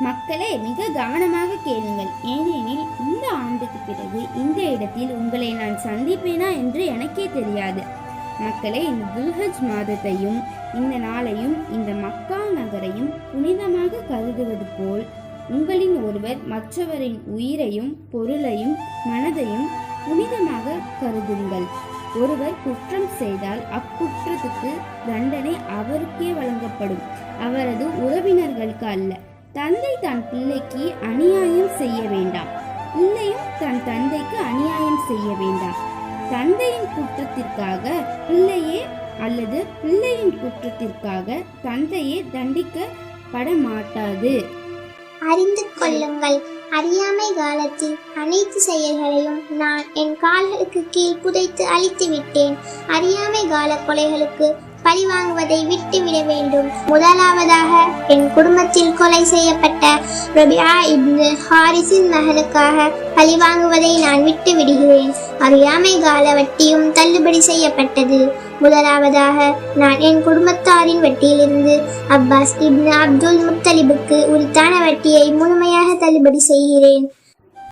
மக்களே மிக கவனமாக கேளுங்கள். ஏனெனில் இந்த ஆண்டுக்கு பிறகு இந்த இடத்தில் உங்களை நான் சந்திப்பேனா என்று எனக்கே தெரியாது. மக்களே இந்த துல்ஹஜ் மாதத்தையும் இந்த நாளையும் இந்த மக்கா நகரையும் புனிதமாக கருதுவது போல் உங்களின் ஒருவர் மற்றவரின் உயிரையும் பொருளையும் மனதையும் புனிதமாக கருதுங்கள். ஒருவர் குற்றம் செய்தால் அக்குற்றத்துக்கு தண்டனை அவருக்கே வழங்கப்படும். அவரது உறவினர்களுக்கு அல்ல. தந்தை தன் பிள்ளைக்கு அநியாயம் செய்ய வேண்டாம். பிள்ளையும் தன் தந்தைக்கு அநியாயம் செய்ய வேண்டாம். தந்தையின் குற்றத்திற்காக பிள்ளையே அல்லது பிள்ளையின் குற்றத்திற்காக தந்தையே தண்டிக்கப்பட மாட்டாது அறிந்து கொள்ளுங்கள். அறியாமை காலத்தில் அனைத்து செயல்களையும் நான் என் கால்களுக்கு கீழ் புதைத்து அழித்து விட்டேன் அறியாமை கால கொலைகளுக்கு பழி வாங்குவதை விட்டுவிட வேண்டும். முதலாவதாக என் குடும்பத்தில் கொலை செய்யப்பட்ட ரபியா இப்னு ஹாரிஸின் மகளுக்காக பழி வாங்குவதை நான் விட்டு விடுகிறேன் அறியாமை கால வட்டியும் தள்ளுபடி செய்யப்பட்டது. முதலாவதாக நான் என் குடும்பத்தாரின் வட்டியிலிருந்து அப்பாஸ் இப்னு அப்துல் முத்தலிபுக்கு உரித்தான வட்டியை முழுமையாக தள்ளுபடி செய்கிறேன்.